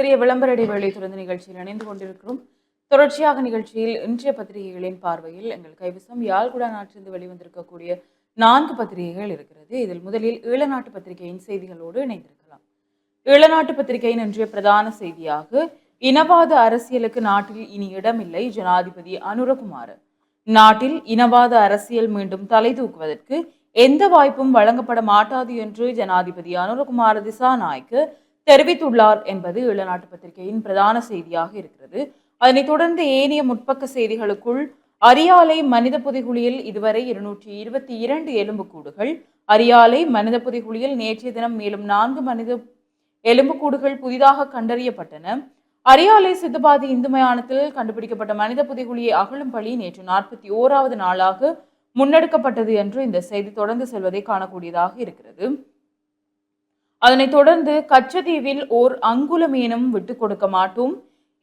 சிறிய விளம்பர இடைவேளை தொடர்ந்த நிகழ்ச்சியில் இணைந்து கொண்டிருக்கிறோம். தொடர்ச்சியாக நிகழ்ச்சியில் இன்றைய பத்திரிகைகளின் பார்வையில் எங்கள் கைவசம் யாழ்குடா நாட்டிலிருந்து வெளிவந்திருக்கக்கூடிய நான்கு பத்திரிகைகள் இருக்கிறது. இதில் முதலில் ஈழநாட்டு பத்திரிகையின் செய்திகளோடு இணைந்திருக்கலாம். ஈழநாட்டு பத்திரிகையின் இன்றைய பிரதான செய்தியாக இனவாத அரசியலுக்கு நாட்டில் இனி இடமில்லை ஜனாதிபதி அனுரகுமார். நாட்டில் இனவாத அரசியல் மீண்டும் தலை தூக்குவதற்கு எந்த வாய்ப்பும் வழங்கப்பட மாட்டாது என்று ஜனாதிபதி அனுரகுமார் திசாநாயக்கு தெரிவித்துள்ளார் என்பது ஈழநாட்டு பத்திரிகையின் பிரதான செய்தியாக இருக்கிறது. அதனைத் தொடர்ந்து ஏனைய முற்பக்க செய்திகளுக்குள் அரியாலை மனித புதைகுழியில் இதுவரை இருநூற்றி இருபத்தி இரண்டு எலும்புக்கூடுகள் அரியாலை மனித புதைகுழியில் நேற்றைய தினம் மேலும் நான்கு மனித எலும்புக்கூடுகள் புதிதாக கண்டறியப்பட்டன. அரியாலை சித்துபாதி இந்து மயானத்தில் கண்டுபிடிக்கப்பட்ட மனித புதைகுழியை அகழும் பணி நேற்று நாற்பத்தி ஓராவது நாளாக முன்னெடுக்கப்பட்டது என்று இந்த செய்தி தொடர்ந்து செல்வதை காணக்கூடியதாக இருக்கிறது. அதனைத் தொடர்ந்து கச்சதீவில் ஓர் அங்குலமேனும் விட்டுக் கொடுக்க மாட்டோம்.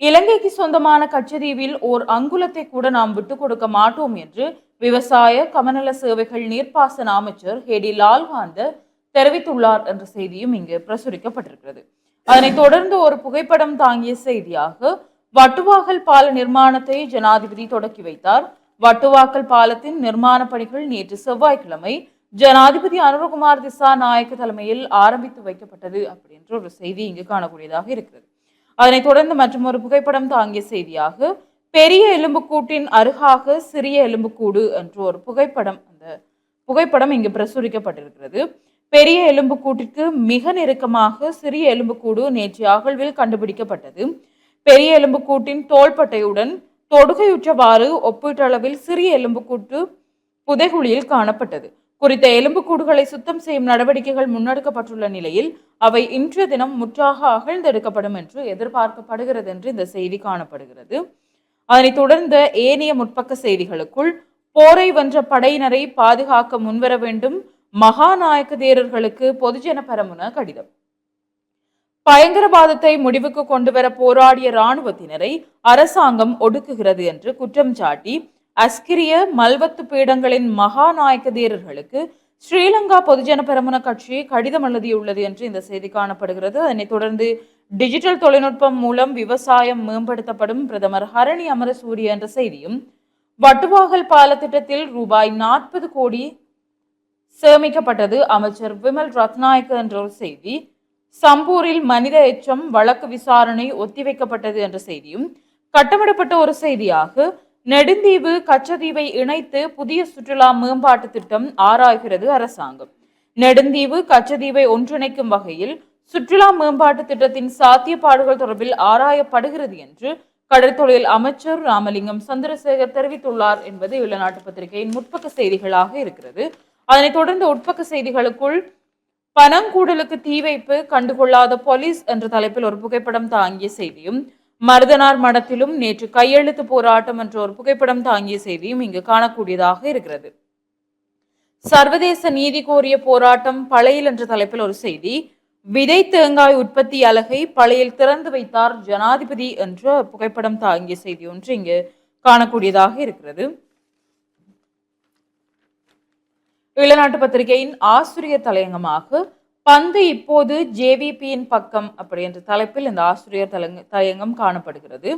இலங்கைக்கு சொந்தமான கச்சதீவில் ஓர் அங்குலத்தை கூட நாம் விட்டுக் கொடுக்க மாட்டோம் என்று விவசாய கமநல சேவைகள் நீர்ப்பாசன அமைச்சர் ஹேடி லால்காந்த தெரிவித்துள்ளார் என்ற செய்தியும் இங்கு பிரசுரிக்கப்பட்டிருக்கிறது. அதனைத் தொடர்ந்து ஒரு புகைப்படம் தாங்கிய செய்தியாக வட்டுவாகல் பால நிர்மாணத்தை ஜனாதிபதி தொடக்கி வைத்தார். வட்டுவாக்கல் பாலத்தின் நிர்மாண பணிகள் நேற்று செவ்வாய்க்கிழமை ஜனாதிபதி அனுரகுமார் திசா நாயக்க தலைமையில் ஆரம்பித்து வைக்கப்பட்டது அப்படின்ற ஒரு செய்தி இங்கு காணக்கூடியதாக இருக்கிறது. அதனைத் தொடர்ந்து மற்றும் ஒரு புகைப்படம் தாங்கிய செய்தியாக பெரிய எலும்புக்கூட்டின் அருகாக சிறிய எலும்புக்கூடு என்ற ஒரு புகைப்படம் அந்த புகைப்படம் இங்கு பிரசுரிக்கப்பட்டிருக்கிறது. பெரிய எலும்புக்கூட்டிற்கு மிக நெருக்கமாக சிறிய எலும்புக்கூடு நேற்று அகழ்வில் கண்டுபிடிக்கப்பட்டது. பெரிய எலும்புக்கூட்டின் தோள்பட்டையுடன் தொடுகையுற்றவாறு ஒப்பீட்டளவில் சிறிய எலும்புக்கூட்டு புதைகுழியில் காணப்பட்டது. குறித்த எலும்புக்கூடுகளை சுத்தம் செய்யும் நடவடிக்கைகள் முன்னெடுக்கப்பட்டுள்ள நிலையில் அவை இன்றைய தினம் முற்றாக அகழ்ந்தெடுக்கப்படும் என்று எதிர்பார்க்கப்படுகிறது என்று இந்த செய்தி காணப்படுகிறது. அதனைத் தொடர்ந்த ஏனைய முற்பக்க செய்திகளுக்குள் போரை வென்ற படையினரை பாதுகாக்க முன்வர வேண்டும் மகாநாயக்க தேரர்களுக்கு பொதுஜன பரமுன கடிதம். பயங்கரவாதத்தை முடிவுக்கு கொண்டுவர போராடிய இராணுவத்தினரை அரசாங்கம் ஒடுக்குகிறது என்று குற்றம் சாட்டி அஸ்கிரிய மல்வத்து பீடங்களின் மகாநாயக்க தீரர்களுக்கு ஸ்ரீலங்கா பொதுஜன பெரமுன கட்சி கடிதம் எழுதியுள்ளது என்று இந்த செய்தி காணப்படுகிறது. அதனைத் தொடர்ந்து டிஜிட்டல் தொழில்நுட்பம் மூலம் விவசாயம் மேம்படுத்தப்படும் பிரதமர் ஹரணி அமரசூரிய என்ற செய்தியும் வட்டுவாகல் பால திட்டத்தில் ரூபாய் நாற்பது கோடி சேமிக்கப்பட்டது. அமைச்சர் விமல் ரத்நாயக்க என்ற ஒரு செய்தி சம்பூரில் மனித எச்சம் வழக்கு விசாரணை ஒத்திவைக்கப்பட்டது என்ற செய்தியும் கட்டமிடப்பட்ட ஒரு செய்தியாக நெடுந்தீவு கச்சதீவை இணைத்து புதிய சுற்றுலா மேம்பாட்டு திட்டம் ஆராய்கிறது அரசாங்கம். நெடுந்தீவு கச்சதீவை ஒன்றிணைக்கும் வகையில் சுற்றுலா மேம்பாட்டு திட்டத்தின் சாத்தியப்பாடுகள் தொடர்பில் ஆராயப்படுகிறது என்று கடற்தொழில் அமைச்சர் ராமலிங்கம் சந்திரசேகர் தெரிவித்துள்ளார் என்பது இளநாட்டு பத்திரிகையின் முற்பக்க செய்திகளாக இருக்கிறது. அதனைத் தொடர்ந்து உட்பக்க செய்திகளுக்குள் பனங்கூடலுக்கு தீ வைப்பு கண்டுகொள்ளாத போலீஸ் என்ற தலைப்பில் ஒரு புகைப்படம் தாங்கிய செய்தியும் மருதனார் மடத்திலும் நேற்று கையெழுத்து போராட்டம் என்ற ஒரு புகைப்படம் தாங்கிய செய்தியும் இங்கு காணக்கூடியதாக இருக்கிறது. சர்வதேச நீதி கோரிய போராட்டம் பழையில் என்ற தலைப்பில் ஒரு செய்தி விதை தேங்காய் உற்பத்தி அலகை பழையில் திறந்து வைத்தார் ஜனாதிபதி என்ற புகைப்படம் தாங்கிய செய்தி ஒன்று இங்கு காணக்கூடியதாக இருக்கிறது. இளநாட்டு பத்திரிகையின் ஆசிரியர் தலையங்கமாக பந்து இப்போது ஜேவிபியின் பக்கம் அப்படி என்ற தலைப்பில் இந்த ஆசிரியர் தலங்க தலையங்கம் காணப்படுகிறது.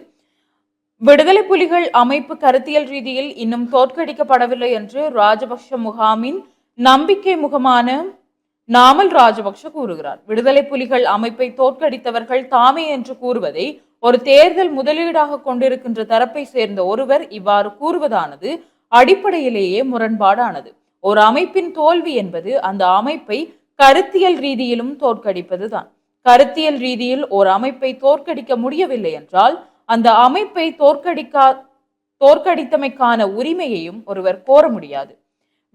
விடுதலை புலிகள் அமைப்பு கருத்தியல் ரீதியில் இன்னும் தோற்கடிக்கப்படவில்லை என்று ராஜபக்ஷ முகாமின் நம்பிக்கை முகமான நாமல் ராஜபக்ஷ கூறுகிறார். விடுதலை புலிகள் அமைப்பை தோற்கடித்தவர்கள் தாமே என்று கூறுவதை ஒரு தேர்தல் முதலீடாக கொண்டிருக்கின்ற தரப்பை சேர்ந்த ஒருவர் இவ்வாறு கூறுவதானது அடிப்படையிலேயே முரண்பாடானது. ஒரு அமைப்பின் தோல்வி என்பது அந்த அமைப்பை கருத்தியல் ரீதியிலும் தோற்கடிப்பதுதான். கருத்தியல் ரீதியில் ஒரு அமைப்பை தோற்கடிக்க முடியவில்லை என்றால் அந்த அமைப்பை தோற்கடிக்கா தோற்கடித்தமைக்கான உரிமையையும் ஒருவர் கோர முடியாது.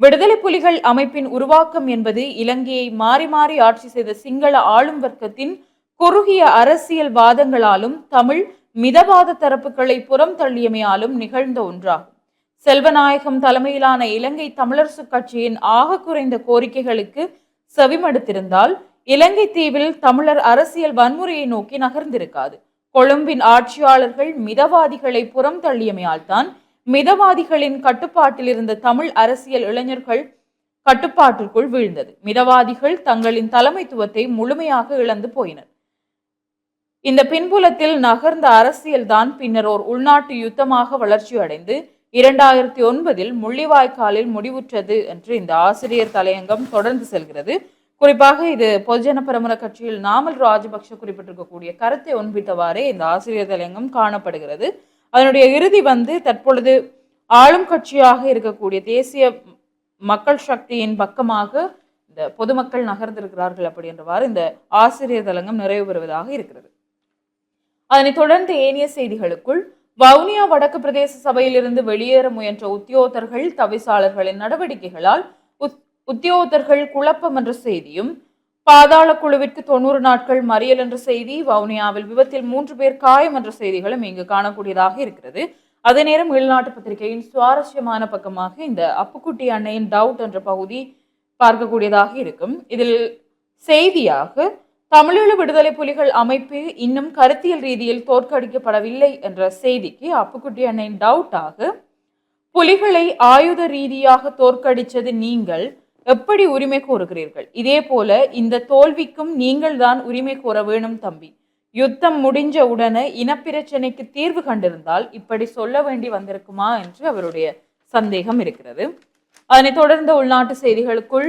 விடுதலை புலிகள் அமைப்பின் உருவாக்கம் என்பது இலங்கையை மாறி மாறி ஆட்சி செய்த சிங்கள ஆளும் வர்க்கத்தின் குறுகிய அரசியல் வாதங்களாலும் தமிழ் மிதவாத தரப்புகளை புறம் தள்ளியமையாலும் நிகழ்ந்த ஒன்றாகும். செல்வநாயகம் தலைமையிலான இலங்கை தமிழரசு கட்சியின் ஆக குறைந்த கோரிக்கைகளுக்கு செவிமடுத்திருந்தால் இலங்கை தீவில் தமிழர் அரசியல் வன்முறையை நோக்கி நகர்ந்திருக்காது. கொழும்பின் ஆட்சியாளர்கள் மிதவாதிகளை புறம் தள்ளியமையால் தான் மிதவாதிகளின் கட்டுப்பாட்டில் இருந்த தமிழ் அரசியல் இளைஞர்கள் கட்டுப்பாட்டிற்குள் வீழ்ந்தது. மிதவாதிகள் தங்களின் தலைமைத்துவத்தை முழுமையாக இழந்து போயினர். இந்த பின்புலத்தில் நகர்ந்த அரசியல்தான் பின்னர் ஓர் உள்நாட்டு யுத்தமாக வளர்ச்சியடைந்து இரண்டாயிரத்தி ஒன்பதில் முள்ளிவாய்க்காலில் முடிவுற்றது என்று இந்த ஆசிரியர் தலையங்கம் தொடர்ந்து செல்கிறது. குறிப்பாக இது பொதுஜன பிரமுர கட்சியில் நாமல் ராஜபக்ஷ குறிப்பிட்டிருக்கக்கூடிய கருத்தை ஒன்பித்தவாறே இந்த ஆசிரியர் தலையங்கம் காணப்படுகிறது. அதனுடைய இறுதி வந்து தற்பொழுது ஆளும் கட்சியாக இருக்கக்கூடிய தேசிய மக்கள் சக்தியின் பக்கமாக இந்த பொதுமக்கள் நகர்ந்திருக்கிறார்கள் அப்படி என்றவாறு இந்த ஆசிரியர் தலங்கம் நிறைவு பெறுவதாக இருக்கிறது. அதனைத் தொடர்ந்து ஏனைய செய்திகளுக்குள் வவுனியா வடக்கு பிரதேச சபையிலிருந்து வெளியேற முயன்ற உத்தியோகத்தர்கள் தவிசாளர்களின் நடவடிக்கைகளால் உத்- உத்தியோகத்தர்கள் குழப்பம் என்ற செய்தியும் பாதாள குழுவிற்கு தொண்ணூறு நாட்கள் மறியல் என்ற செய்தி வவுனியாவில் விபத்தில் மூன்று பேர் காயம் என்ற செய்திகளும் இங்கு காணக்கூடியதாக இருக்கிறது. அதே நேரம் உள்நாட்டு பத்திரிகையின் சுவாரஸ்யமான பக்கமாக இந்த அப்புக்குட்டி அன்னையின் டவுட் என்ற பகுதி பார்க்கக்கூடியதாக இருக்கும். இதில் செய்தியாக தமிழீழ விடுதலை புலிகள் அமைப்பு இன்னும் கருத்தியல் ரீதியில் தோற்கடிக்கப்படவில்லை என்ற செய்திக்கு அப்புக்குட்டி அண்ணன் டவுட்டாக புலிகளை ஆயுத ரீதியாக தோற்கடித்தது நீங்கள் எப்படி உரிமை கோருகிறீர்கள்? இதே போல இந்த தோல்விக்கும் நீங்கள் தான் உரிமை கோர வேணும் தம்பி. யுத்தம் முடிஞ்ச உடனே இனப்பிரச்சனைக்கு தீர்வு கண்டிருந்தால் இப்படி சொல்ல வேண்டி வந்திருக்குமா என்று அவருடைய சந்தேகம் இருக்கிறது. அதனைத் தொடர்ந்த உள்நாட்டு செய்திகளுக்குள்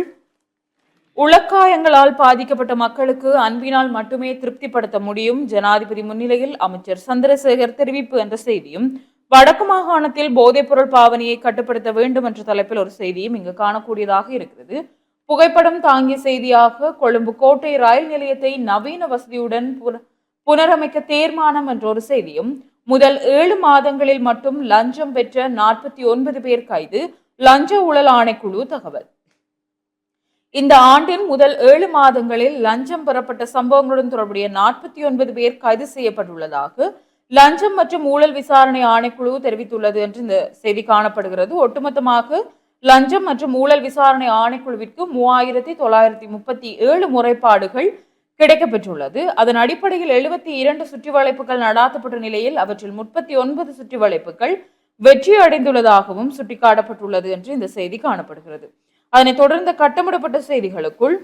உளக்காயங்களால் பாதிக்கப்பட்ட மக்களுக்கு அன்பினால் மட்டுமே திருப்திப்படுத்த முடியும். ஜனாதிபதி முன்னிலையில் அமைச்சர் சந்திரசேகர் தெரிவிப்பு என்ற செய்தியும் வடக்கு மாகாணத்தில் போதைப்பொருள் பாவனையை கட்டுப்படுத்த வேண்டும் என்ற தலைப்பில் ஒரு செய்தியும் இங்கு காணக்கூடியதாக இருக்கிறது. புகைப்படம் தாங்கிய செய்தியாக கொழும்பு கோட்டை ரயில் நிலையத்தை நவீன வசதியுடன் புனரமைக்க தீர்மானம் என்ற ஒரு செய்தியும் முதல் ஏழு மாதங்களில் மட்டும் லஞ்சம் பெற்ற நாற்பத்தி ஒன்பது பேர் கைது லஞ்ச ஊழல் ஆணைக்குழு தகவல். இந்த ஆண்டின் முதல் ஏழு மாதங்களில் லஞ்சம் பெறப்பட்ட சம்பவங்களுடன் தொடர்புடைய நாற்பத்தி ஒன்பது பேர் கைது செய்யப்பட்டுள்ளதாக லஞ்சம் மற்றும் ஊழல் விசாரணை ஆணைக்குழு தெரிவித்துள்ளது என்று இந்த செய்தி காணப்படுகிறது. ஒட்டுமொத்தமாக லஞ்சம் மற்றும் ஊழல் விசாரணை ஆணைக்குழுவிற்கு மூவாயிரத்தி தொள்ளாயிரத்தி முப்பத்தி ஏழு முறைப்பாடுகள் கிடைக்கப்பெற்றுள்ளது. அதன் அடிப்படையில் எழுபத்தி இரண்டு சுற்றி வளைப்புகள் நடாத்தப்பட்ட நிலையில் அவற்றில் முப்பத்தி ஒன்பது சுற்றி வளைப்புகள் வெற்றி அடைந்துள்ளதாகவும் சுட்டிக்காட்டப்பட்டுள்ளது என்று இந்த செய்தி காணப்படுகிறது. அதனைத் தொடர்ந்து கட்டமிடப்பட்ட செய்திகளுக்குள்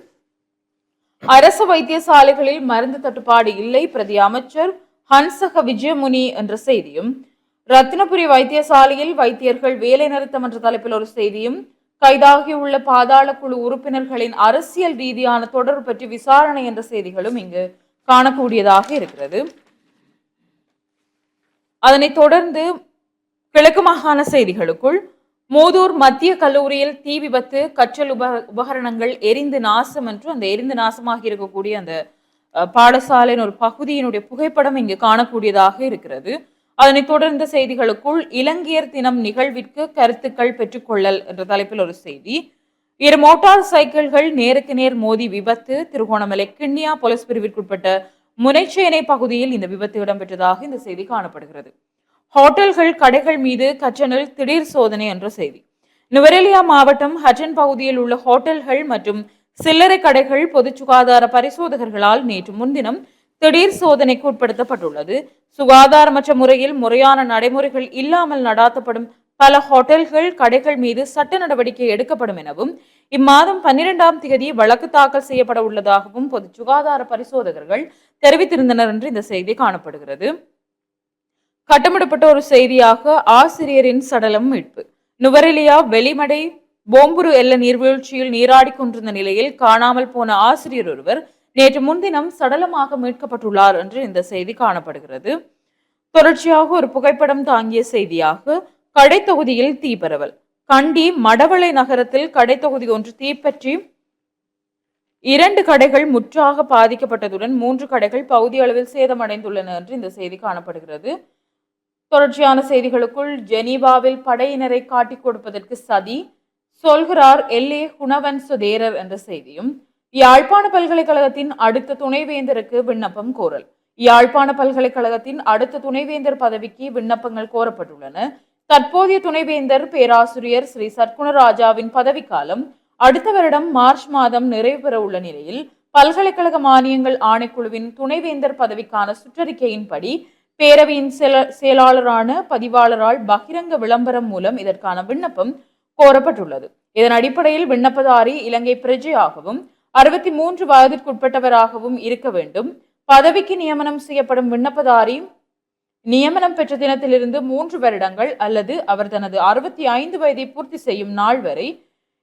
அரசு வைத்தியசாலைகளில் மருந்து தட்டுப்பாடு இல்லை பிரதி அமைச்சர் ஹன்சக விஜயமுனி என்ற செய்தியும் ரத்தினபுரி வைத்தியசாலையில் வைத்தியர்கள் வேலை நிறுத்தம் என்ற தலைப்பில் ஒரு செய்தியும் கைதாகியுள்ள பாதாள குழு உறுப்பினர்களின் அரசியல் ரீதியான தொடர்பு பற்றி விசாரணை என்ற செய்திகளும் இங்கு காணக்கூடியதாக இருக்கிறது. அதனைத் தொடர்ந்து கிழக்கு மாகாண செய்திகளுக்குள் மூதூர் மத்திய கல்லூரியில் தீ விபத்து கற்றல் உப உபகரணங்கள் எரிந்து நாசம் என்று அந்த எரிந்து நாசமாக இருக்கக்கூடிய அந்த பாடசாலையின் ஒரு பகுதியினுடைய புகைப்படம் இங்கு காணக்கூடியதாக இருக்கிறது. அதனைத் தொடர்ந்த செய்திகளுக்குள் இலங்கையர் தினம் நிகழ்விற்கு கருத்துக்கள் பெற்றுக்கொள்ளல் என்ற தலைப்பில் ஒரு செய்தி. இரு மோட்டார் சைக்கிள்கள் நேருக்கு நேர் மோதி விபத்து திருகோணமலை கிண்ணியா போலீஸ் பிரிவிற்குட்பட்ட முனைச்சேனை பகுதியில் இந்த விபத்து இடம்பெற்றதாக இந்த செய்தி காணப்படுகிறது. ஹோட்டல்கள் கடைகள் மீது கச்சனில் திடீர் சோதனை என்ற செய்தி. நுவரெலியா மாவட்டம் ஹட்டன் பகுதியில் உள்ள ஹோட்டல்கள் மற்றும் சில்லறை கடைகள் பொது சுகாதார பரிசோதகர்களால் நேற்று முன்தினம் திடீர் சோதனைக்கு உட்படுத்தப்பட்டுள்ளது. சுகாதாரமற்ற முறையில் முறையான நடைமுறைகள் இல்லாமல் நடாத்தப்படும் பல ஹோட்டல்கள் கடைகள் மீது சட்ட நடவடிக்கை எடுக்கப்படும் எனவும் இம்மாதம் பன்னிரெண்டாம் தேதி வழக்கு தாக்கல் செய்யப்பட உள்ளதாகவும் பொது சுகாதார பரிசோதகர்கள் தெரிவித்திருந்தனர் என்று இந்த செய்தி காணப்படுகிறது. கட்டமிடப்பட்ட ஒரு செய்தியாக ஆசிரியரின் சடலம் மீட்பு. நுவரெலியா வெளிமடை போம்புரு எல்ல நீர்வீழ்ச்சியில் நீராடி கொண்டிருந்த நிலையில் காணாமல் போன ஆசிரியர் ஒருவர் நேற்று முன்தினம் சடலமாக மீட்கப்பட்டுள்ளார் என்று இந்த செய்தி காணப்படுகிறது. தொடர்ச்சியாக ஒரு புகைப்படம் தாங்கிய செய்தியாக கடைத்தொகுதியில் தீபரவல் கண்டி மடவளை நகரத்தில் கடைத்தொகுதி ஒன்று தீப்பற்றி இரண்டு கடைகள் முற்றாக பாதிக்கப்பட்டதுடன் மூன்று கடைகள் பகுதி அளவில் சேதமடைந்துள்ளன என்று இந்த செய்தி காணப்படுகிறது. தொடர்ச்சியான செய்திகளுக்குள் ஜெனீவாவில் படையினரை காட்டிக் கொடுப்பதற்கு சதி சொல்கிறார் எல்ஏ குணவன் சுதேரர் என்ற செய்தியும் யாழ்ப்பாண பல்கலைக்கழகத்தின் அடுத்த துணைவேந்தருக்கு விண்ணப்பம் கோரல். யாழ்ப்பாண பல்கலைக்கழகத்தின் அடுத்த துணைவேந்தர் பதவிக்கு விண்ணப்பங்கள் கோரப்பட்டுள்ளன. தற்போதைய துணைவேந்தர் பேராசிரியர் ஸ்ரீ சர்க்குணராஜாவின் பதவிக்காலம் அடுத்த வருடம் மார்ச் மாதம் நிறைவு பெற உள்ள நிலையில் பல்கலைக்கழக மானியங்கள் ஆணைக்குழுவின் துணைவேந்தர் பதவிக்கான சுற்றறிக்கையின்படி பேரவையின் செயல- செயலாளரான பதிவாளரால் பகிரங்க விளம்பரம் மூலம் இதற்கான விண்ணப்பம் கோரப்பட்டுள்ளது. இதன் அடிப்படையில் விண்ணப்பதாரி இலங்கை பிரஜையாகவும் அறுபத்தி மூன்று வயதிற்குட்பட்டவராகவும் இருக்க வேண்டும். பதவிக்கு நியமனம் செய்யப்படும் விண்ணப்பதாரி நியமனம் பெற்ற தினத்திலிருந்து மூன்று வருடங்கள் அல்லது அவர் தனது அறுபத்தி ஐந்து வயதை பூர்த்தி செய்யும் நாள் வரை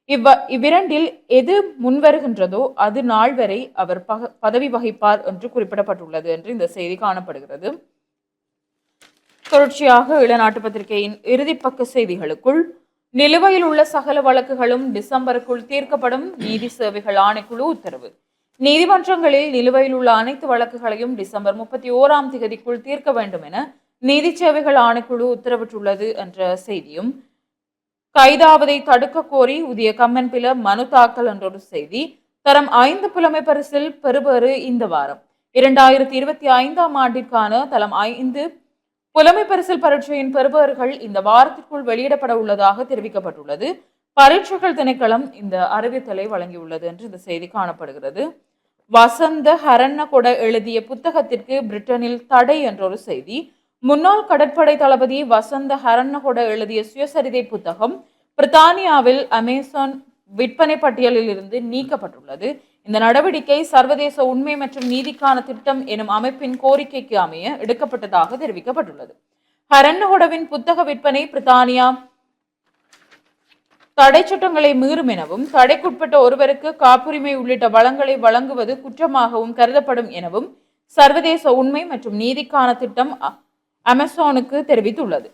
இவ்வ இவ்விரண்டில் எது முன்வருகின்றதோ அது நாள் வரை அவர் பக பதவி வகிப்பார் என்று குறிப்பிடப்பட்டுள்ளது என்று இந்த செய்தி காணப்படுகிறது. தொடர்ச்சியாக இளநாட்டு பத்திரிகையின் இறுதிப்பக்க செய்திகளுக்குள் நிலுவையில் உள்ள சகல வழக்குகளும் டிசம்பருக்குள் தீர்க்கப்படும் நீதி சேவைகள் ஆணைக்குழு உத்தரவு. நீதிமன்றங்களில் நிலுவையில் உள்ள அனைத்து வழக்குகளையும் டிசம்பர் முப்பத்தி ஓராம் தேதிக்குள் தீர்க்க வேண்டும் என நீதி சேவைகள் ஆணைக்குழு உத்தரவிட்டுள்ளது என்ற செய்தியும் கைதாவதை தடுக்க கோரி உதிய கம்மன்பில மனு தாக்கல் என்ற ஒரு செய்தி தரம் ஐந்து புலமை பரிசில் பெறுபேறு இந்த வாரம். இரண்டாயிரத்தி இருபத்தி ஐந்தாம் ஆண்டிற்கான தளம் ஐந்து புலமை பரிசில் பரீட்சையின் பெறுபவர்கள் இந்த வாரத்திற்குள் வெளியிடப்பட உள்ளதாக தெரிவிக்கப்பட்டுள்ளது. பரீட்சைகள் திணைக்களம் இந்த அறிவித்தலை வழங்கியுள்ளது என்று இந்த செய்தி காணப்படுகிறது. வசந்த ஹரண்ணகொட எழுதிய புத்தகத்திற்கு பிரிட்டனில் தடை என்ற ஒரு செய்தி முன்னாள் கடற்படை தளபதி வசந்த ஹரண்ணகொட எழுதிய சுயசரிதை புத்தகம் பிரித்தானியாவில் அமேசான் விற்பனை பட்டியலில் இருந்து நீக்கப்பட்டுள்ளது. இந்த நடவடிக்கை சர்வதேச உண்மை மற்றும் நீதிக்கான திட்டம் எனும் அமைப்பின் கோரிக்கைக்கு அமைய எடுக்கப்பட்டதாக தெரிவிக்கப்பட்டுள்ளது. ஹரன்ஹொடவின் புத்தக விற்பனை பிரித்தானியா. தடை சட்டங்களை மீறும் எனவும் தடைக்குட்பட்ட ஒருவருக்கு காப்புரிமை உள்ளிட்ட வளங்களை வழங்குவது குற்றமாகவும் கருதப்படும் எனவும் சர்வதேச உண்மை மற்றும் நீதிக்கான திட்டம் அமேசானுக்கு தெரிவித்துள்ளது.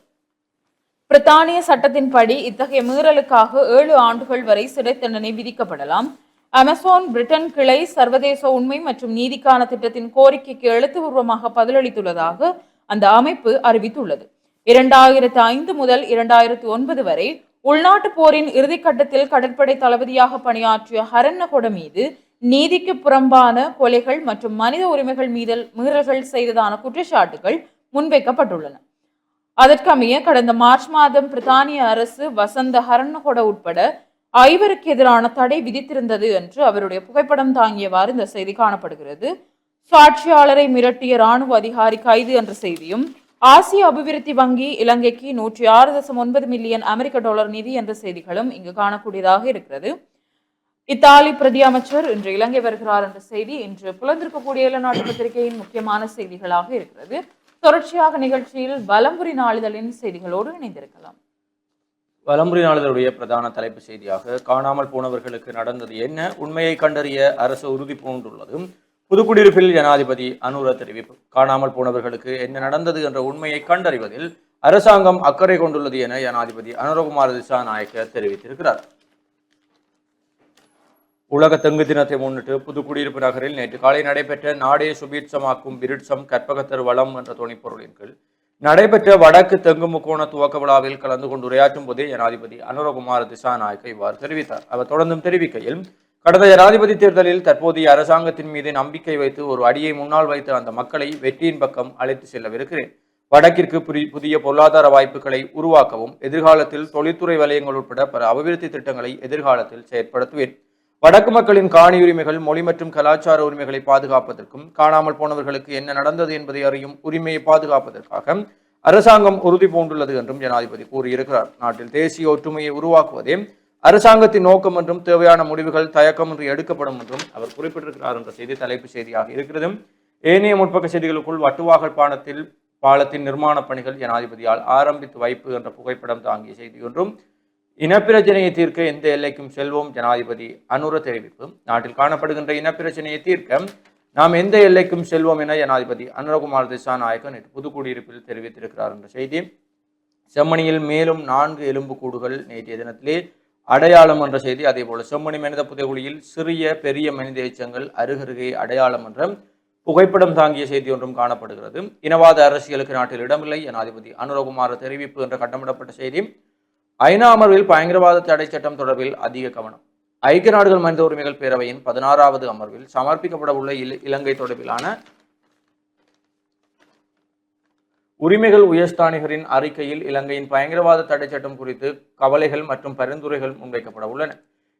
பிரித்தானிய சட்டத்தின்படி இத்தகைய மீறலுக்காக ஏழு ஆண்டுகள் வரை சிறை தண்டனை விதிக்கப்படலாம். அமேசான் பிரிட்டன் கிளை சர்வதேச உண்மை மற்றும் நீதிக்கான திட்டத்தின் கோரிக்கைக்கு எழுத்துப்பூர்வமாக பதிலளித்துள்ளதாக அந்த அமைப்பு அறிவித்துள்ளது. இரண்டாயிரத்து ஐந்து முதல் இரண்டாயிரத்து ஒன்பது வரை உள்நாட்டு போரின் இறுதிக்கட்டத்தில் கடற்படை தளபதியாக பணியாற்றிய ஹரண்ணகொட மீது நீதிக்கு புறம்பான கொலைகள் மற்றும் மனித உரிமைகள் மீதல் மீறல்கள் செய்ததான குற்றச்சாட்டுகள் முன்வைக்கப்பட்டுள்ளன. அதற்கமைய கடந்த மார்ச் மாதம் பிரித்தானிய அரசு வசந்த ஹரண்ணகொட உட்பட ஐவருக்கு எதிரான தடை விதித்திருந்தது என்று அவருடைய புகைப்படம் தாங்கியவாறு இந்த செய்தி காணப்படுகிறது. சாட்சியாளரை மிரட்டிய ராணுவ அதிகாரி கைது என்ற செய்தியும் ஆசிய அபிவிருத்தி வங்கி இலங்கைக்கு நூற்றி ஆறு தசம் ஒன்பது மில்லியன் அமெரிக்க டாலர் நிதி என்ற செய்திகளும் இங்கு காணக்கூடியதாக இருக்கிறது. இத்தாலி பிரதி அமைச்சர் இன்று இலங்கை வருகிறார் என்ற செய்தி இன்று புலந்திருக்கக்கூடிய இளநாட்டு பத்திரிகையின் முக்கியமான செய்திகளாக இருக்கிறது. தொடர்ச்சியாக நிகழ்ச்சியில் வலம்புரி நாளிதழின் செய்திகளோடு இணைந்திருக்கலாம். வலம்புரி நாளிதழுடைய பிரதான தலைப்பு செய்தியாக காணாமல் போனவர்களுக்கு நடந்தது என்ன? உண்மையை கண்டறிய அரசு உறுதி பூண்டுள்ளது. புதுக்குடியிருப்பில் ஜனாதிபதி அனுர தெரிவிப்பு காணாமல் போனவர்களுக்கு என்ன நடந்தது என்ற உண்மையை கண்டறிவதில் அரசாங்கம் அக்கறை கொண்டுள்ளது என ஜனாதிபதி அனுரகுமார் திசாநாயக்க தெரிவித்திருக்கிறார். உலக தெங்கு தினத்தை முன்னிட்டு புதுக்குடியிருப்பு நகரில் நேற்று காலை நடைபெற்ற நாடே சுபீட்சமாக்கும் விருட்சம் கற்பகத்தர் வளம் என்ற துணைப்பொருளின் கீழ் நடைபெற்ற வடக்கு தெங்கு முக்கோண துவக்க விழாவில் கலந்து கொண்டு உரையாற்றும் போதே ஜனாதிபதி அனுரகுமார் திசாநாயக்க இவ்வாறு தெரிவித்தார். அவர் தொடர்ந்தும் தெரிவிக்கையில் கடந்த ஜனாதிபதி தேர்தலில் தற்போதைய அரசாங்கத்தின் மீது நம்பிக்கை வைத்து ஒரு அடியை முன்னால் வைத்து அந்த மக்களை வெற்றியின் பக்கம் அழைத்து செல்லவிருக்கிறேன். வடக்கிற்கு புதிய பொருளாதார வாய்ப்புகளை உருவாக்கவும் எதிர்காலத்தில் தொழில்துறை வலயங்கள் உட்பட பல அபிவிருத்தி திட்டங்களை எதிர்காலத்தில் செயற்படுத்துவேன். வடக்கு மக்களின் காணி உரிமைகள் மொழி மற்றும் கலாச்சார உரிமைகளை பாதுகாப்பதற்கும் காணாமல் போனவர்களுக்கு என்ன நடந்தது என்பதை அறியும் உரிமையை பாதுகாப்பதற்காக அரசாங்கம் உறுதி பூண்டுள்ளது என்றும் ஜனாதிபதி கூறியிருக்கிறார். நாட்டில் தேசிய ஒற்றுமையை உருவாக்குவதே அரசாங்கத்தின் நோக்கம் என்றும் தேவையான முடிவுகள் தயக்கமின்றி எடுக்கப்படும் என்றும் அவர் குறிப்பிட்டிருக்கிறார் என்ற செய்தி தலைப்பு செய்தியாக இருக்கிறது. ஏனைய முற்பக்க செய்திகளுக்குள் வட்டுவாகல் பாலத்தில் பாலத்தின் நிர்மாணப் பணிகள் ஜனாதிபதியால் ஆரம்பித்து வைப்பு என்ற புகைப்படம் தாங்கிய செய்தி ஒன்றும் இனப்பிரச்சனையை தீர்க்க எந்த எல்லைக்கும் செல்வோம் ஜனாதிபதி அனுர தெரிவிப்பு. நாட்டில் காணப்படுகின்ற இனப்பிரச்சனையை தீர்க்க நாம் எந்த எல்லைக்கும் செல்வோம் என ஜனாதிபதி அனுரகுமார் திசாநாயக்க நேற்று புதுக்குடியிருப்பில் தெரிவித்திருக்கிறார் என்ற செய்தி. செம்மணியில் மேலும் நான்கு எலும்புக்கூடுகள் நேற்றைய தினத்திலே அடையாளம் என்ற செய்தி. அதே போல செம்மணி மனித புதைகுழியில் சிறிய பெரிய மனித எச்சங்கள் அருகருகே அடையாளம் என்ற புகைப்படம் தாங்கிய செய்தி ஒன்றும் காணப்படுகிறது. இனவாத அரசியலுக்கு நாட்டில் இடமில்லை ஜனாதிபதி அனுரகுமார் தெரிவிப்பு என்ற கட்டமிடப்பட்ட செய்தி. ஐநா அமர்வில் பயங்கரவாத தடை சட்டம் தொடர்பில் அதிக கவனம். ஐக்கிய நாடுகள் மனித உரிமைகள் பேரவையின் பதினாறாவது அமர்வில் சமர்ப்பிக்கப்பட உள்ள இலங்கை தொடர்பிலான உரிமைகள் உயர்ஸ்தானிகரின் அறிக்கையில் இலங்கையின் பயங்கரவாத தடை சட்டம் குறித்து கவலைகள் மற்றும் பரிந்துரைகள் முன்வைக்கப்பட உள்ளன.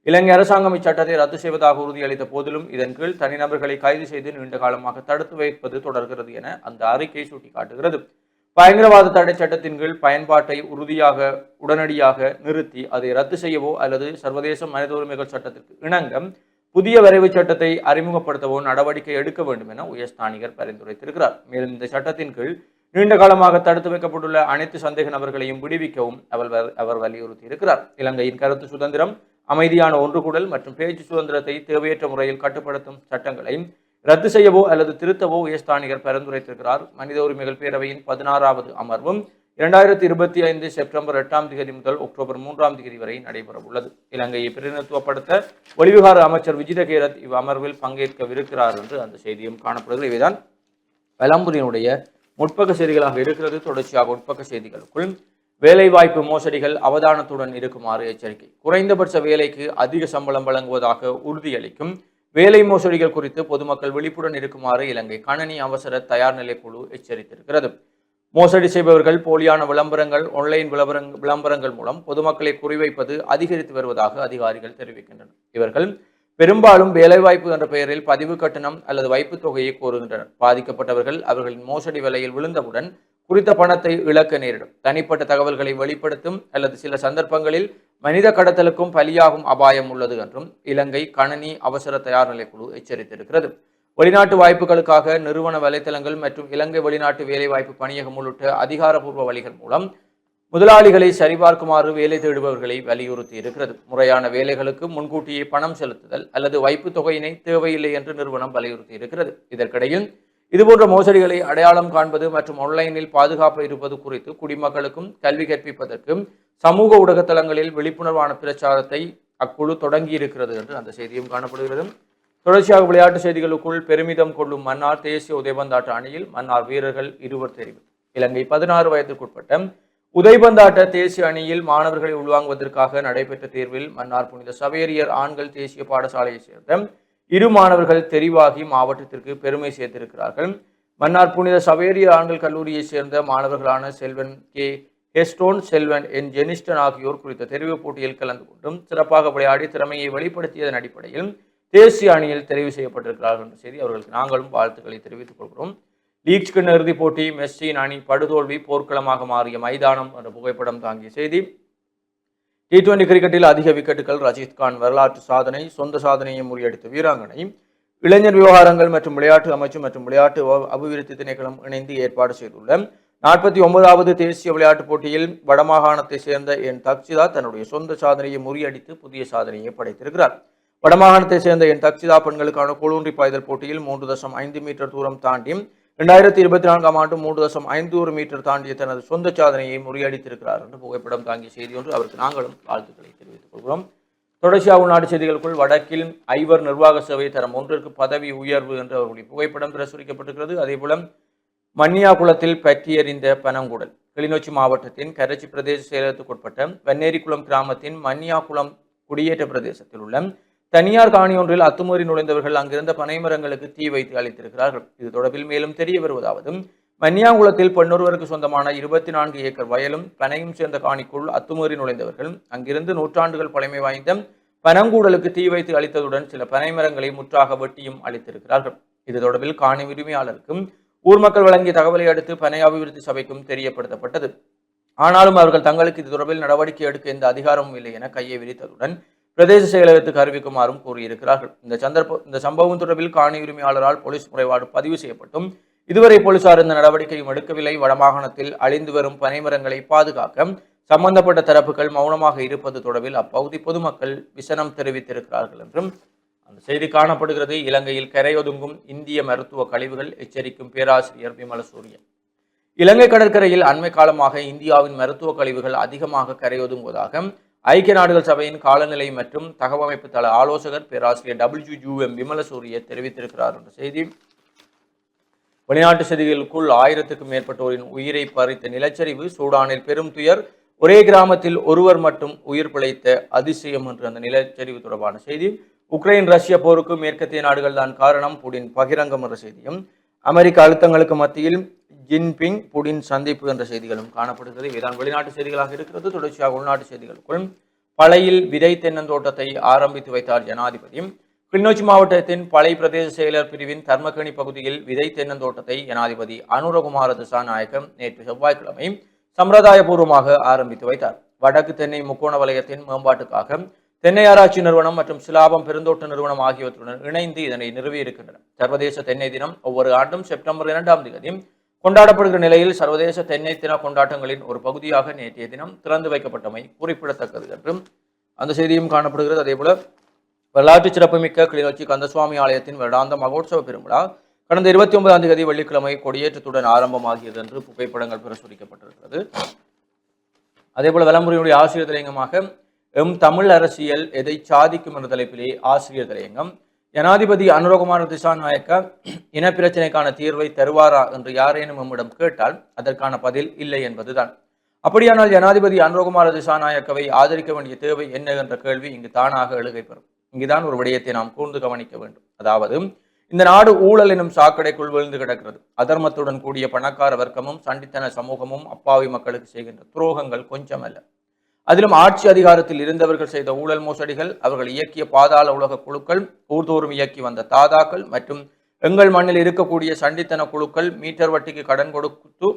இலங்கை அரசாங்கம் இச்சட்டத்தை ரத்து செய்வதாக உறுதியளித்த போதிலும் இதன் கீழ் தனிநபர்களை கைது செய்து நீண்ட காலமாக தடுத்து வைப்பது தொடர்கிறது என அந்த அறிக்கை சுட்டிக்காட்டுகிறது. பயங்கரவாத தடை சட்டத்தின் கீழ் பயன்பாட்டை உறுதியாக உடனடியாக நிறுத்தி அதை ரத்து செய்யவோ அல்லது சர்வதேச மனித உரிமைகள் சட்டத்திற்கு இணங்க புதிய வரைவு சட்டத்தை அறிமுகப்படுத்தவோ நடவடிக்கை எடுக்க வேண்டும் என உயர்ஸ்தானிகர் பரிந்துரைத்திருக்கிறார். மேலும் இந்த சட்டத்தின் கீழ் நீண்ட காலமாக தடுத்து வைக்கப்பட்டுள்ள அனைத்து சந்தேக நபர்களையும் விடுவிக்கவும் அவர் வ- அவர் வலியுறுத்தி இருக்கிறார் இலங்கையின் கருத்து சுதந்திரம் அமைதியான ஒன்றுகூடல் மற்றும் பேச்சு சுதந்திரத்தை தேவையற்ற முறையில் கட்டுப்படுத்தும் சட்டங்களை ரத்து செய்யவோ அல்லது திருத்தவோ உயர்ஸ்தானிகர் பரிந்துரைத்திருக்கிறார். மனித உரிமைகள் பேரவையின் பதினாறாவது அமர்வும் இரண்டாயிரத்தி இருபத்தி ஐந்து செப்டம்பர் எட்டாம் தேதி முதல் அக்டோபர் மூன்றாம் தேதி வரை நடைபெற உள்ளது இலங்கையை பிரதிநிதித்துவப்படுத்த வெளிவிகார அமைச்சர் விஜித கேரத் இவ் அமர்வில் பங்கேற்கவிருக்கிறார் என்று அந்த செய்தியும் காணப்படுகிறது. இவைதான் வலம்புரியினுடைய முற்பக்க செய்திகளாக இருக்கிறது. தொடர்ச்சியாக உட்பக்க செய்திகளுக்குள் வேலைவாய்ப்பு மோசடிகள் அவதானத்துடன் இருக்குமாறு எச்சரிக்கை. குறைந்தபட்ச வேலைக்கு அதிக சம்பளம் வழங்குவதாக உறுதியளிக்கும் வேலை மோசடிகள் குறித்து பொதுமக்கள் விழிப்புடன் இருக்குமாறு இலங்கை கணனி அவசர தயார் நிலை குழு எச்சரித்திருக்கிறது. மோசடி செய்பவர்கள் போலியான விளம்பரங்கள் ஆன்லைன் விளம்பரங் விளம்பரங்கள் மூலம் பொதுமக்களை குறிவைப்பது அதிகரித்து வருவதாக அதிகாரிகள் தெரிவிக்கின்றனர். இவர்கள் பெரும்பாலும் வேலைவாய்ப்பு என்ற பெயரில் பதிவு கட்டணம் அல்லது வைப்புத் தொகையை கோருகின்றனர். பாதிக்கப்பட்டவர்கள் அவர்களின் மோசடி விலையில் விழுந்தவுடன் குறித்த பணத்தை இழக்க நேரிடும். தனிப்பட்ட தகவல்களை வெளிப்படுத்தும் அல்லது சில சந்தர்ப்பங்களில் மனித கடத்தலுக்கும் பலியாகும் அபாயம் உள்ளது என்றும் இலங்கை கணனி அவசர தயார் நிலை குழு எச்சரித்திருக்கிறது. வெளிநாட்டு வாய்ப்புகளுக்காக நிறுவன வலைத்தளங்கள் மற்றும் இலங்கை வெளிநாட்டு வேலைவாய்ப்பு பணியகம் உள்ளிட்ட அதிகாரப்பூர்வ வழிகள் மூலம் முதலாளிகளை சரிபார்க்குமாறு வேலை தேடுபவர்களை வலியுறுத்தி இருக்கிறது முறையான வேலைகளுக்கு முன்கூட்டியே பணம் செலுத்துதல் அல்லது வைப்பு தொகையினை தேவையில்லை என்று நிறுவனம் வலியுறுத்தி இருக்கிறது இதற்கிடையில் இதுபோன்ற மோசடிகளை அடையாளம் காண்பது மற்றும் ஆன்லைனில் பாதுகாப்பு இருப்பது குறித்து குடிமக்களுக்கும் கல்வி கற்பிப்பதற்கும் சமூக ஊடகத்தளங்களில் விழிப்புணர்வான பிரச்சாரத்தை அக்குழு தொடங்கி இருக்கிறது என்று அந்த செய்தியும் காணப்படுகிறது. தொடர்ச்சியாக விளையாட்டு செய்திகளுக்குள் பெருமிதம் கொள்ளும் மன்னார் தேசிய உதைபந்தாட்ட அணியில் மன்னார் வீரர்கள் இருவர் தெரிவு. இலங்கை பதினாறு வயதிற்குட்பட்ட உதைபந்தாட்ட தேசிய அணியில் மாணவர்களை உள்வாங்குவதற்காக நடைபெற்ற தேர்வில் மன்னார் புனித சவேரியர் ஆண்கள் தேசிய பாடசாலையைச் சேர்ந்த இரு மாணவர்கள் தெரிவாகி மாவட்டத்திற்கு பெருமை சேர்த்திருக்கிறார்கள். மன்னார் புனித சவேரியர் ஆண்கள் கல்லூரியைச் சேர்ந்த மாணவர்களான செல்வன் கே. ஹெஸ்டோன் செல்வன் என். ஜெனிஸ்டன் ஆகியோர் குறித்த தெரிவுப் போட்டியில் கலந்து கொண்டும் சிறப்பாக விளையாடி திறமையை வெளிப்படுத்தியதன் அடிப்படையில் தேசிய அணியில் தெரிவு செய்யப்பட்டிருக்கிறார்கள் என்ற செய்தி அவர்களுக்கு நாங்களும் வாழ்த்துக்களை தெரிவித்துக் கொள்கிறோம். லீக் கிண்ண இறுதிப் போட்டி மெஸ்ஸியின் அணி படுதோல்வி போர்க்களமாக மாறிய மைதானம் என்ற புகைப்படம் தாங்கிய செய்தி. டி டுவெண்டி கிரிக்கெட்டில் அதிக விக்கெட்டுகள் ரஜித் கான் வரலாற்று சாதனை சொந்த சாதனையை முறியடித்த வீராங்கனை இளைஞர் விவகாரங்கள் மற்றும் விளையாட்டு அமைச்சு மற்றும் விளையாட்டு அபிவிருத்தி திணைக்களம் இணைந்து ஏற்பாடு செய்துள்ள நாற்பத்தி ஒன்பதாவது தேசிய விளையாட்டுப் போட்டியில் வடமாகாணத்தை சேர்ந்த என். தக்ஷிதா தன்னுடைய சொந்த சாதனையை முறியடித்து புதிய சாதனையை படைத்திருக்கிறார். வடமாகாணத்தை சேர்ந்த என். தக்ஷிதா பெண்களுக்கான கூழூன்றி பாய்தல் போட்டியில் மூன்று தசம் ஐந்து மீட்டர் தூரம் தாண்டி ரெண்டாயிரத்தி இருபத்தி நான்காம் ஆண்டு மூன்று தசம் ஐந்து ஒரு மீட்டர் தாண்டிய தனது சொந்த சாதனையை முறியடித்திருக்கிறார் என்று புகைப்படம் தாங்கிய செய்தி ஒன்று. அவருக்கு நாங்களும் வாழ்த்துக்களை தெரிவித்துக் கொள்கிறோம். தொடர்ச்சியாக உள்நாட்டு செய்திகளுக்குள் வடக்கில் ஐவர் நிர்வாக சேவை தரம் ஒன்றிற்கு பதவி உயர்வு என்று அவர்களுடைய புகைப்படம் பிரசுரிக்கப்பட்டிருக்கிறது. அதேபோல மன்னியாகுளத்தில் பற்றியறிந்த பனங்குடல் கிளிநொச்சி மாவட்டத்தின் கரச்சி பிரதேச செயலகத்துக்குட்பட்ட வெண்ணேரிக்குளம் கிராமத்தின் மன்னியாகுளம் குடியேற்ற பிரதேசத்தில் உள்ள தனியார் காணி ஒன்றில் அத்துமீறி நுழைந்தவர்கள் அங்கிருந்த பனைமரங்களுக்கு தீ வைத்து அளித்திருக்கிறார்கள். இது தொடர்பில் மேலும் தெரிய வருவதாவது மன்னியாங்குளத்தில் பெண்ணொருவருக்கு சொந்தமான இருபத்தி நான்கு ஏக்கர் வயலும் பனையும் சேர்ந்த காணிக்குள் அத்துமீறி நுழைந்தவர்கள் அங்கிருந்து நூற்றாண்டுகள் பழமை வாய்ந்த பனங்கூடலுக்கு தீ வைத்து அளித்ததுடன் சில பனைமரங்களை முற்றாக வெட்டியும் அளித்திருக்கிறார்கள். இது தொடர்பில் காணி உரிமையாளருக்கும் ஊர் மக்கள் வழங்கிய தகவலை அடுத்து பனை அபிவிருத்தி சபைக்கும் தெரியப்படுத்தப்பட்டது. ஆனாலும் அவர்கள் தங்களுக்கு இது தொடர்பில் நடவடிக்கை எடுக்க எந்த அதிகாரமும் இல்லை என கையை விரித்ததுடன் பிரதேச செயலகத்துக்கு அறிவிக்குமாறும் கூறியிருக்கிறார்கள். இந்த சந்தர்ப்ப இந்த சம்பவம் தொடர்பில் காணி உரிமையாளரால் போலீஸ் முறைப்பாடு பதிவு செய்யப்பட்டும். இதுவரை போலீசார் இந்த நடவடிக்கையும் எடுக்கவில்லை. வடமாகாணத்தில் அழிந்து வரும் பனைமரங்களை பாதுகாக்க சம்பந்தப்பட்ட தரப்புகள் மௌனமாக இருப்பது தொடர்பில் அப்பகுதி பொதுமக்கள் விசனம் தெரிவித்திருக்கிறார்கள் என்றும் அந்த செய்தி காணப்படுகிறது. இலங்கையில் கரையொதுங்கும் இந்திய மருத்துவ கழிவுகள் எச்சரிக்கும் பேராசிரியர் விமல சூரியன். இலங்கை கடற்கரையில் அண்மை காலமாக இந்தியாவின் மருத்துவ கழிவுகள் அதிகமாக கரையொதுங்குவதாக ஐக்கிய நாடுகள் சபையின் காலநிலை மற்றும் தகவமைப்பு தள ஆலோசகர் பேராசிரியர் டபிள்யூ யூ எம் விமலசூரிய தெரிவித்திருக்கிறார் என்ற செய்தி. வெளிநாட்டு செய்திகளுக்குள் ஆயிரத்துக்கும் மேற்பட்டோரின் உயிரை பறித்த நிலச்சரிவு சூடானில் பெரும் துயர். ஒரே கிராமத்தில் ஒருவர் மட்டும் உயிர் பிழைத்த அதிசயம் என்று அந்த நிலச்சரிவு தொடர்பான செய்தி. உக்ரைன் ரஷ்ய போருக்கு மேற்கத்திய நாடுகள் தான் காரணம் புடின் பகிரங்கம் என்ற செய்தியும். அமெரிக்க அழுத்தங்களுக்கு மத்தியில் ஜின்பிங் புடின் சந்திப்பு என்ற செய்திகளும் காணப்படுகிறது. இவைதான் வெளிநாட்டு செய்திகளாக இருக்கிறது. தொடர்ச்சியாக உள்நாட்டு செய்திகளுக்குள் பழையில் விதை தென்னந்தோட்டத்தை ஆரம்பித்து வைத்தார் ஜனாதிபதி. கிளிநொச்சி மாவட்டத்தின் பளை பிரதேச செயலர் பிரிவின் தர்மகணி பகுதியில் விதை தென்னந்தோட்டத்தை ஜனாதிபதி அனுரகுமார திசாநாயகம் நேற்று செவ்வாய்க்கிழமை சம்பிரதாயபூர்வமாக ஆரம்பித்து வைத்தார். வடக்கு தென்னை முக்கோண வலயத்தின் மேம்பாட்டுக்காக தென்னை ஆராய்ச்சி நிறுவனம் மற்றும் சிலாபம் பெருந்தோட்ட நிறுவனம் ஆகியவற்றுடன் இணைந்து இதனை நிறுவியிருக்கின்றன. சர்வதேச தென்னை தினம் ஒவ்வொரு ஆண்டும் செப்டம்பர் இரண்டாம் தேதி கொண்டாடப்படுகிற நிலையில் சர்வதேச தென்னை தின கொண்டாட்டங்களின் ஒரு பகுதியாக நேற்றைய தினம் திறந்து வைக்கப்பட்டமை குறிப்பிடத்தக்கது என்றும் அந்த செய்தியும் காணப்படுகிறது. அதேபோல வரலாற்று சிறப்புமிக்க கிளிநொச்சி கந்தசுவாமி ஆலயத்தின் வருடாந்த மகோற்சவ பெருவிழா கடந்த இருபத்தி ஒன்பதாம் தேதி வெள்ளிக்கிழமை கொடியேற்றத்துடன் ஆரம்பமாகியது என்று புகைப்படங்கள் பிரசுரிக்கப்பட்டிருக்கிறது. அதேபோல வலமுறையுடைய ஆசிரியர் தலையங்கமாக எம் தமிழ் அரசியல் எதை சாதிக்கும் என்ற தலைப்பிலே ஆசிரியர் தலையங்கம் ஜனாதிபதி அனுரகுமார திசாநாயக்க இனப்பிரச்சினைக்கான தீர்வை தருவாரா என்று யாரேனும் நம்மிடம் கேட்டால் அதற்கான பதில் இல்லை என்பதுதான். அப்படியானால் ஜனாதிபதி அனுரகுமார திசாநாயக்கவை ஆதரிக்க வேண்டிய தேவை என்ன என்ற கேள்வி இங்கு தானாக எழுகை பெறும். இங்குதான் ஒரு விடயத்தை நாம் கூர்ந்து கவனிக்க வேண்டும். அதாவது இந்த நாடு ஊழல் எனும் சாக்கடைக்குள் விழுந்து கிடக்கிறது. அதர்மத்துடன் கூடிய பணக்கார வர்க்கமும் சண்டித்தன சமூகமும் அப்பாவி மக்களுக்கு செய்கின்ற துரோகங்கள் கொஞ்சமல்ல. அதிலும் ஆட்சி அதிகாரத்தில் இருந்தவர்கள் செய்த ஊழல் மோசடிகள் அவர்கள் இயக்கிய பாதாள உலக குழுக்கள் ஊர்தோறும் இயக்கி வந்த தாதாக்கள் மற்றும் எங்கள் மண்ணில் இருக்கக்கூடிய சண்டித்தன குழுக்கள் மீட்டர் வட்டிக்கு கடன் கொடுத்து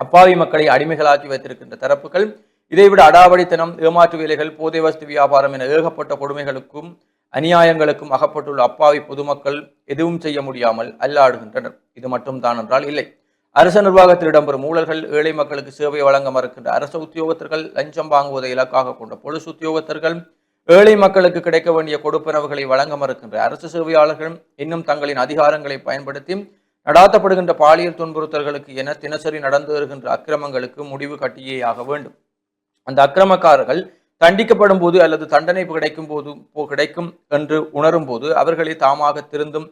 அப்பாவி மக்களை அடிமைகளாக்கி வைத்திருக்கின்ற தரப்புகள் இதைவிட அடாவடித்தனம் ஏமாற்று வேலைகள் போதை வஸ்து வியாபாரம் என ஏகப்பட்ட கொடுமைகளுக்கும் அநியாயங்களுக்கும் அகப்பட்டுள்ள அப்பாவி பொதுமக்கள் எதுவும் செய்ய முடியாமல் அல்லாடுகின்றனர். இது மட்டும் தான் என்றால் இல்லை. அரச நிர்வாகத்தில் இடம்பெறும் ஊழல்கள் ஏழை மக்களுக்கு சேவை வழங்க மறுக்கின்ற அரசு உத்தியோகத்தர்கள் லஞ்சம் வாங்குவதை இலக்காக கொண்ட பொலிஸ் உத்தியோகத்தர்கள் ஏழை மக்களுக்கு கிடைக்க வேண்டிய கொடுப்பனவுகளை வழங்க மறுக்கின்ற அரசு சேவையாளர்கள் இன்னும் தங்களின் அதிகாரங்களை பயன்படுத்தி நடாத்தப்படுகின்ற பாலியல் துன்புறுத்தல்களுக்கு என தினசரி நடந்து வருகின்ற அக்கிரமங்களுக்கு முடிவு கட்டியே ஆக வேண்டும். அந்த அக்கிரமக்காரர்கள் தண்டிக்கப்படும் போது அல்லது தண்டனை கிடைக்கும் போது கிடைக்கும் என்று உணரும் போது அவர்களை தாமாக திருந்தும்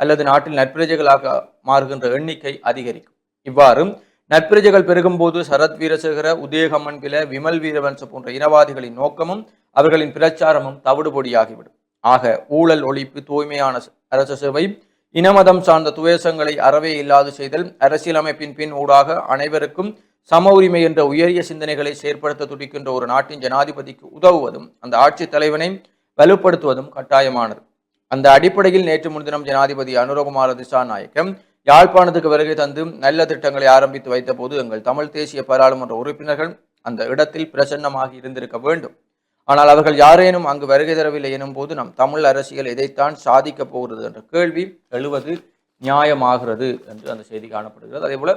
அல்லது நாட்டில் நற்பிரஜைகளாக மாறுகின்ற எண்ணிக்கை அதிகரிக்கும். இவ்வாறு நற்பிரஜைகள் பெருகும் போது சரத் வீரசேகர உதயகம்மன் பில விமல் வீரவன்ச போன்ற இனவாதிகளின் நோக்கமும் அவர்களின் பிரச்சாரமும் தவிடுபொடியாகிவிடும். ஆக ஊழல் ஒழிப்பு தூய்மையான அரச சேவை இனமதம் சார்ந்த துவேசங்களை அறவே இல்லாது செய்தல் அரசியலமைப்பின் பின் ஊடாக அனைவருக்கும் சம உரிமை என்ற உயரிய சிந்தனைகளை செயற்படுத்த துடிக்கின்ற ஒரு நாட்டின் ஜனாதிபதிக்கு உதவுவதும் அந்த ஆட்சி தலைவனை வலுப்படுத்துவதும் கட்டாயமானது. அந்த அடிப்படையில் நேற்று முன்தினம் ஜனாதிபதி அனுரகுமார திசாநாயக்கம் யாழ்ப்பாணத்துக்கு வருகை தந்து நல்ல திட்டங்களை ஆரம்பித்து வைத்த போது எங்கள் தமிழ் தேசிய பாராளுமன்ற உறுப்பினர்கள் அந்த இடத்தில் பிரசன்னமாகி இருந்திருக்க வேண்டும். ஆனால் அவர்கள் யாரேனும் அங்கு வருகை தரவில்லை எனும் போது நம் தமிழ் அரசியல் எதைத்தான் சாதிக்கப் போகிறது என்ற கேள்வி எழுவது நியாயமாகிறது என்று அந்த செய்தி காணப்படுகிறது. அதேபோல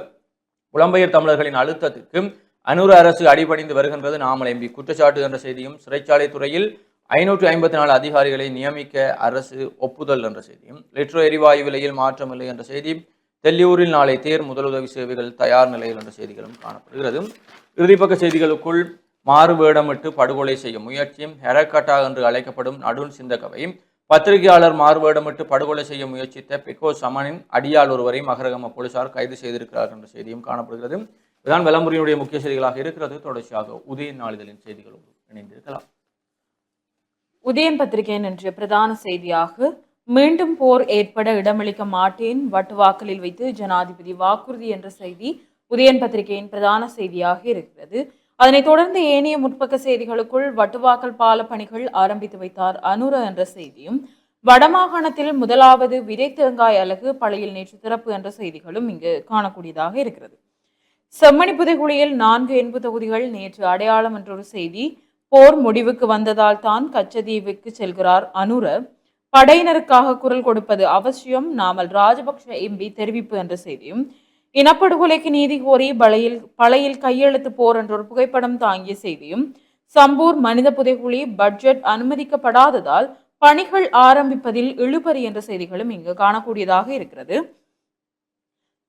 புலம்பெயர் தமிழர்களின் அழுத்தத்திற்கு அனுர அரசு அடிபணிந்து வருகின்றது. நாமல் எம்பி குற்றச்சாட்டு என்ற செய்தியும் சிறைச்சாலை துறையில் ஐநூற்றி ஐம்பத்தி நாலு அதிகாரிகளை நியமிக்க அரசு ஒப்புதல் என்ற செய்தியும் லிட்ரோ எரிவாயு விலையில் மாற்றமில்லை என்ற செய்தியும் தெல்லியூரில் நாளை தேர் முதலுதவி சேவைகள் தயார் நிலையில் என்ற செய்திகளும் காணப்படுகிறது. இறுதிப்பக்க செய்திகளுக்குள் மாறு வேடமிட்டு படுகொலை செய்ய முயற்சியும் ஹெரக்கட்டா என்று அழைக்கப்படும் நடுன் சிந்தகவை பத்திரிகையாளர் மாறுவேடமிட்டு படுகொலை செய்ய முயற்சித்த பிகோ சமனின் அடியாள் ஒருவரை மகரகம போலீசார் கைது செய்திருக்கிறார் என்ற செய்தியும் காணப்படுகிறது. இதுதான் விளம்பரினுடைய முக்கிய செய்திகளாக இருக்கிறது. தொடர்ச்சியாக உதய நாளிதழின் செய்திகளோடு இணைந்திருக்கலாம். உதயம் பத்திரிகையின் இன்றைய பிரதான செய்தியாக மீண்டும் போர் ஏற்பட இடமளிக்க மாட்டேன். வட்டுவாக்கலில் வைத்து ஜனாதிபதி வாக்குறுதி என்ற செய்தி உதயன் பத்திரிகையின் பிரதான செய்தியாக இருக்கிறது. அதனைத் தொடர்ந்து ஏனைய முற்பக்க செய்திகளுக்குள் வட்டுவாக்கல் பால பணிகள் ஆரம்பித்து வைத்தார் அனுர என்ற செய்தியும் வடமாகாணத்தில் முதலாவது விதை தேங்காய் அலகு பழையில் நேற்று திறப்பு என்ற செய்திகளும் இங்கு காணக்கூடியதாக இருக்கிறது. செம்மணி புதைகுழியில் நான்கு எண்பு தொகுதிகள் நேற்று அடையாளம் என்றொரு செய்தி போர் முடிவுக்கு வந்ததால் தான் கச்சதீவுக்கு செல்கிறார் அனுர. படையினருக்காக குரல் கொடுப்பது அவசியம். நாமல் ராஜபக்ஷ எம்பி தெரிவிப்பு என்ற செய்தியும் இனப்படுகொலைக்கு நீதி கோரி பழையில் பழையில் கையெழுத்து போர் என்ற ஒரு புகைப்படம் தாங்கிய செய்தியும் சம்பூர் மனித புதைகுழி பட்ஜெட் அனுமதிக்கப்படாததால் பணிகள் ஆரம்பிப்பதில் இழுபறி என்ற செய்திகளும் இங்கு காணக்கூடியதாக இருக்கிறது.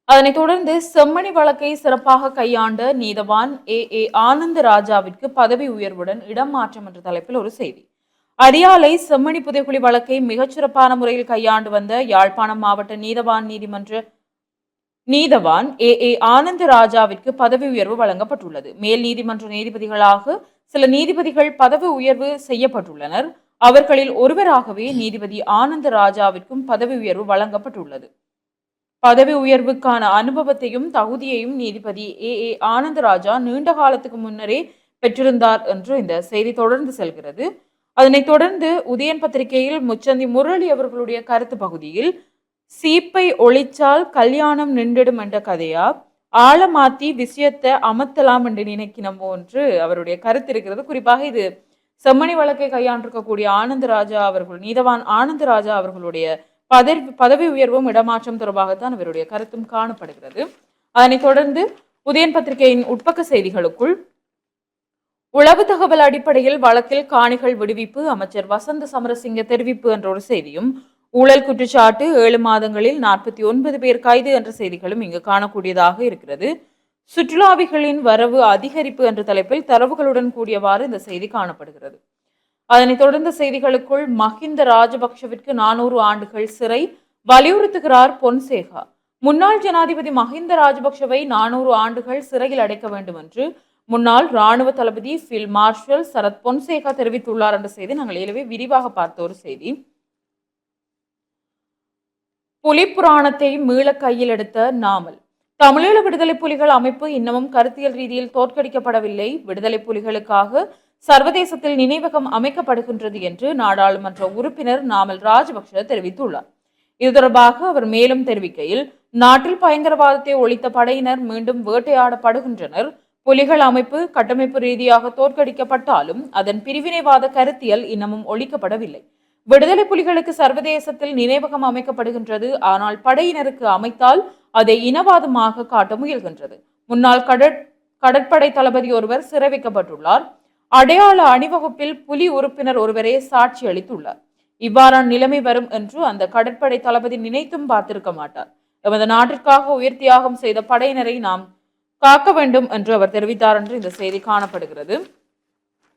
அதனைத் தொடர்ந்து செம்மணி வழக்கை சிறப்பாக கையாண்ட நீதவான் ஏ ஏ ஆனந்த ராஜாவிற்கு பதவி உயர்வுடன் இடம் மாற்றம் என்ற தலைப்பில் ஒரு செய்தி. அரியாலை செம்மணி புதைக்குழி வழக்கை மிகச்சிறப்பான முறையில் கையாண்டு வந்த யாழ்ப்பாணம் மாவட்ட நீதவான் நீதிமன்ற நீதவான் ஏ. ஏ. ஆனந்த ராஜாவிற்கு பதவி உயர்வு வழங்கப்பட்டுள்ளது. மேல் நீதிமன்ற நீதிபதிகளாக சில நீதிபதிகள் பதவி உயர்வு செய்யப்பட்டுள்ளனர். அவர்களில் ஒருவராகவே நீதிபதி ஆனந்த ராஜாவிற்கும் பதவி உயர்வு வழங்கப்பட்டுள்ளது. பதவி உயர்வுக்கான அனுபவத்தையும் தகுதியையும் நீதிபதி ஏ. ஏ. ஆனந்தராஜா நீண்ட காலத்துக்கு முன்னரே பெற்றிருந்தார் என்று இந்த செய்தி தொடர்ந்து செல்கிறது. அதனைத் தொடர்ந்து உதயன் பத்திரிகையில் முச்சந்தி முரளி அவர்களுடைய கருத்து பகுதியில் சீப்பை ஒழிச்சால் கல்யாணம் நின்றிடும் என்ற கதையா? ஆழமாத்தி விஷயத்தை அமர்த்தலாம் என்று நினைக்கணுமோ என்று அவருடைய கருத்து இருக்கிறது. குறிப்பாக இது செம்மணி வழக்கை கையாண்டிருக்கக்கூடிய ஆனந்த ராஜா அவர்கள் நீதவான் ஆனந்த ராஜா அவர்களுடைய பதவி பதவி உயர்வும் இடமாற்றம் தொடர்பாகத்தான் இவருடைய கருத்தும் காணப்படுகிறது. அதனைத் தொடர்ந்து உதயன் பத்திரிகையின் உட்பக்க செய்திகளுக்குள் உளவு தகவல் அடிப்படையில் வழக்கில் காணிகள் விடுவிப்பு அமைச்சர் வசந்த சமரசிங்க தெரிவிப்பு என்ற ஒரு செய்தியும் ஊழல் குற்றச்சாட்டு ஏழு மாதங்களில் நாற்பத்தி ஒன்பது பேர் கைது என்ற செய்திகளும் இங்கு காணக்கூடியதாக இருக்கிறது. சுற்றுலாவிகளின் வரவு அதிகரிப்பு என்ற தலைப்பில் தரவுகளுடன் கூடியவாறு இந்த செய்தி காணப்படுகிறது. அதனைத் தொடர்ந்த செய்திகளுக்குள் மஹிந்த ராஜபக்ஷவிற்கு நானூறு ஆண்டுகள் சிறை வலியுறுத்துகிறார் பொன்சேகா. முன்னாள் ஜனாதிபதி மஹிந்த ராஜபக்ஷவை நானூறு ஆண்டுகள் சிறையில் அடைக்க வேண்டும் என்று முன்னாள் ராணுவ தளபதி ஃபீல்ட் மார்ஷல் சரத் பொன்சேகா தெரிவித்துள்ளார் என்ற செய்தி நாங்கள் ஏழவே விரிவாக பார்த்த ஒரு செய்தி. புலிப்புராணத்தை மீள கையில் எடுத்த நாமல். தமிழீழ விடுதலை புலிகள் அமைப்பு இன்னமும் கருத்தியல் ரீதியில் தோற்கடிக்கப்படவில்லை. விடுதலை புலிகளுக்காக சர்வதேசத்தில் நினைவகம் அமைக்கப்படுகின்றது என்று நாடாளுமன்ற உறுப்பினர் நாமல் ராஜபக்ஷ தெரிவித்துள்ளார். இது தொடர்பாக அவர் மேலும் தெரிவிக்கையில் நாட்டில் பயங்கரவாதத்தை ஒழித்த படையினர் மீண்டும் வேட்டையாடப்படுகின்றனர். புலிகள் அமைப்பு கட்டமைப்பு ரீதியாக தோற்கடிக்கப்பட்டாலும் அதன் பிரிவினைவாத கருத்தியல் இன்னமும் ஒழிக்கப்படவில்லை. விடுதலை புலிகளுக்கு சர்வதேசத்தில் நினைவகம் அமைக்கப்படுகின்றது. ஆனால் படையினருக்கு அமைத்தால் அதை இனவாதமாக காட்ட முயல்கின்றது. முன்னாள் கடற் கடற்படை தளபதி ஒருவர் சிறை வைக்கப்பட்டுள்ளார் அடையாள அணிவகுப்பில் புலி உறுப்பினர் ஒருவரே சாட்சி அளித்துள்ளார். இவ்வாறான நிலைமை வரும் என்று அந்த கடற்படை தளபதி நினைத்தும் பார்த்திருக்க மாட்டார். எமது நாட்டிற்காக உயிர் தியாகம் செய்த படையினரை நாம் காக்க வேண்டும் என்று அவர் தெரிவித்தார் என்று இந்த செய்தி காணப்படுகிறது.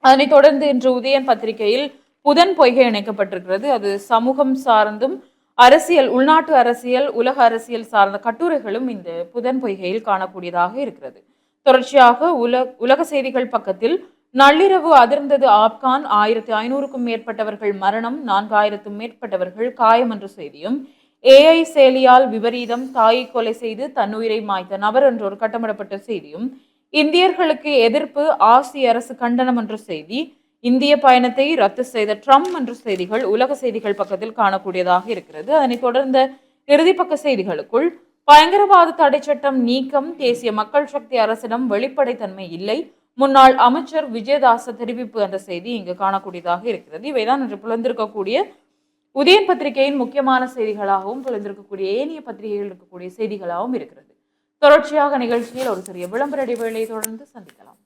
அதனைத் தொடர்ந்து இன்று உதயன் பத்திரிகையில் புதன் பொய்கை இணைக்கப்பட்டிருக்கிறது. அது சமூகம் சார்ந்தும் அரசியல் உள்நாட்டு அரசியல் உலக அரசியல் சார்ந்த கட்டுரைகளும் இந்த புதன் பொய்கையில் காணக்கூடியதாக இருக்கிறது. தொடர்ச்சியாக உல உலக செய்திகள் பக்கத்தில் நள்ளிரவு அதிர்ந்தது ஆப்கான் ஆயிரத்தி ஐநூறுக்கும் மேற்பட்டவர்கள் மரணம் நான்காயிரத்தும் மேற்பட்டவர்கள் காயம் என்ற செய்தியும் ஏஐ செயலியால் விபரீதம் தாயை கொலை செய்து தன்னுயிரை மாய்த்த நபர் என்ற ஒரு கட்டமிடப்பட்ட செய்தியும் இந்தியர்களுக்கு எதிர்ப்பு ஆசிய அரசு கண்டனம் என்ற செய்தி இந்திய பயணத்தை ரத்து செய்த ட்ரம்ப் என்ற செய்திகள் உலக செய்திகள் பக்கத்தில் காணக்கூடியதாக இருக்கிறது. அதனைத் தொடர்ந்த இறுதிப்பக்க செய்திகளுக்குள் பயங்கரவாத தடை சட்டம் நீக்கம் தேசிய மக்கள் சக்தி அரசிடம் வெளிப்படைத்தன்மை இல்லை. முன்னாள் அமைச்சர் விஜயதாச தெரிவிப்பு என்ற செய்தி இங்கு காணக்கூடியதாக இருக்கிறது. இவைதான் இன்று புலந்திருக்கக்கூடிய உதயன் பத்திரிகையின் முக்கியமான செய்திகளாகவும் தொலைந்திருக்கக்கூடிய ஏனைய பத்திரிகைகள் இருக்கக்கூடிய செய்திகளாகவும் இருக்கிறது. தொடர்ச்சியாக நிகழ்ச்சியில் ஒரு சிறிய விளம்பர இடைவேளையை தொடர்ந்து சந்திக்கலாம்.